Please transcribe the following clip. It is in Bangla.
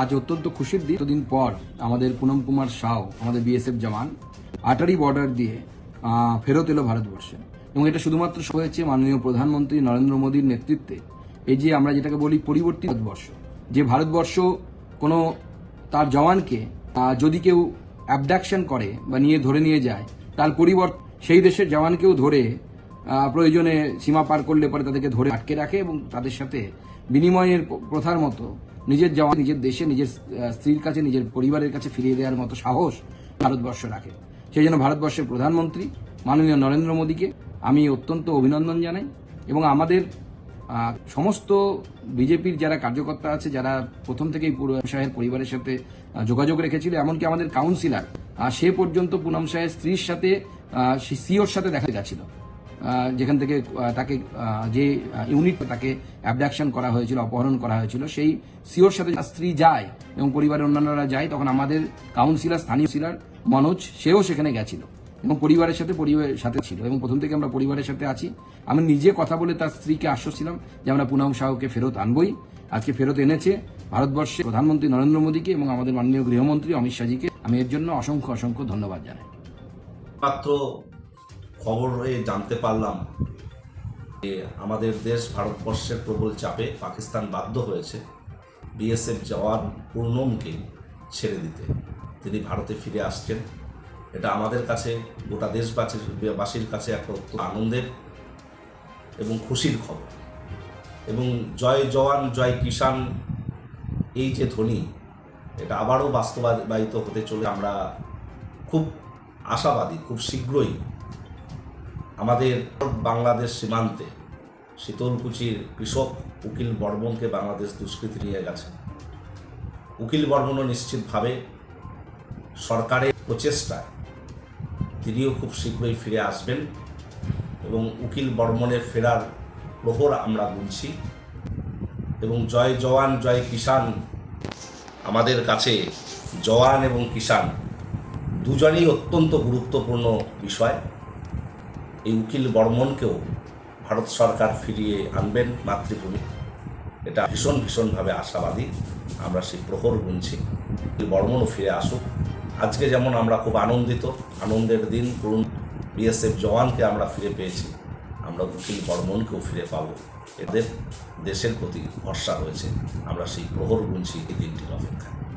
আজ অত্যন্ত খুশির দিন। দিন পর আমাদের পুনম কুমার সাউ, আমাদের বিএসএফ জওয়ান, আটারি বর্ডার দিয়ে ফেরত এলো ভারতবর্ষে। এবং এটা শুধুমাত্র হয়েছে মাননীয় প্রধানমন্ত্রী নরেন্দ্র মোদীর নেতৃত্বে। এই যে আমরা যেটাকে বলি পরিবর্তিত ভারতবর্ষ, যে ভারতবর্ষ কোনো তার জওয়ানকে যদি কেউ অ্যাবডাকশন করে বা নিয়ে ধরে নিয়ে যায়, তার পরিবর্তে, সেই দেশের জওয়ানকেও ধরে প্রয়োজনে সীমা পার করলে পরে তাদেরকে ধরে আটকে রাখে এবং তাদের সাথে বিনিময়ের প্রথার মতো নিজের জওয়ান, নিজের দেশে, নিজের স্ত্রীর কাছে, নিজের পরিবারের কাছে ফিরিয়ে দেওয়ার মতো সাহস ভারতবর্ষ রাখে। সেই জন্য ভারতবর্ষের প্রধানমন্ত্রী মাননীয় নরেন্দ্র মোদীকে আমি অত্যন্ত অভিনন্দন জানাই এবং আমাদের সমস্ত বিজেপির যারা কার্যকর্তা আছে, যারা প্রথম থেকেই পুরো শাহের পরিবারের সাথে যোগাযোগ রেখেছিল, এমনকি আমাদের কাউন্সিলার সে পর্যন্ত পুনম শাহের স্ত্রীর সাথে সিওর সাথে দেখা গেছিল যেখান থেকে তাকে যে ইউনিট তাকে অ্যাবডাকশন করা হয়েছিল, অপহরণ করা হয়েছিল, সেই সিওর সাথে তার স্ত্রী যায় এবং পরিবারের অন্যান্যরা যায়, তখন আমাদের কাউন্সিলর স্থানীয় সিলার মনোজ, সেও সেখানে গেছিল এবং পরিবারের সাথে পরিবারের সাথে ছিল এবং প্রথম থেকে আমরা পরিবারের সাথে আছি। আমি নিজে কথা বলে তার স্ত্রীকে আশ্বাস ছিলাম যে আমরা পুনম সাহুকে ফেরত আনবই। আজকে ফেরত এনেছে ভারতবর্ষে প্রধানমন্ত্রী নরেন্দ্র মোদীকে এবং আমাদের মাননীয় গৃহমন্ত্রী অমিত শাহজিকে। আমি এর জন্য অসংখ্য অসংখ্য ধন্যবাদ জানাই। মাত্র খবরে জানতে পারলাম যে আমাদের দেশ ভারতবর্ষের প্রবল চাপে পাকিস্তান বাধ্য হয়েছে বিএসএফ জওয়ান পূর্ণমকে ছেড়ে দিতে। তিনি ভারতে ফিরে আসছেন। এটা আমাদের কাছে, গোটা দেশবাসীর, বাসীর কাছে একটা আনন্দের এবং খুশির খবর। এবং জয় জওয়ান, জয় কিষাণ, এই যে ধ্বনি, এটা আবারও বাস্তবায়িত হতে চলে আমরা খুব আশাবাদী, খুব শীঘ্রই আমাদের বাংলাদেশ সীমান্তে শীতলকুচির কৃষক উকিল বর্মনকে বাংলাদেশ দুষ্কৃতি নিয়ে গেছে। উকিল বর্মনও নিশ্চিতভাবে সরকারের প্রচেষ্টায় তিনিও খুব শীঘ্রই ফিরে আসবেন এবং উকিল বর্মনের ফেরার প্রহর আমরা গুনছি এবং জয় জওয়ান, জয় কিষাণ আমাদের কাছে জওয়ান এবং কিষাণ দুজনেই অত্যন্ত গুরুত্বপূর্ণ বিষয়। এই উকিল বর্মনকেও ভারত সরকার ফিরিয়ে আনবেন মাতৃভূমি। এটা ভীষণ, ভীষণভাবে আশাবাদী। আমরা সেই প্রহর গুনছি। বর্মনও ফিরে আসুক। আজকে যেমন আমরা খুব আনন্দিত, আনন্দের দিন তরুণ বিএসএফ জওয়ানকে আমরা ফিরে পেয়েছি। আমরা উকিল বর্মনকেও ফিরে পাবো। এদের দেশের প্রতি ভরসা রয়েছে। আমরা সেই প্রহর গুনছি এই দিনটির অপেক্ষায়।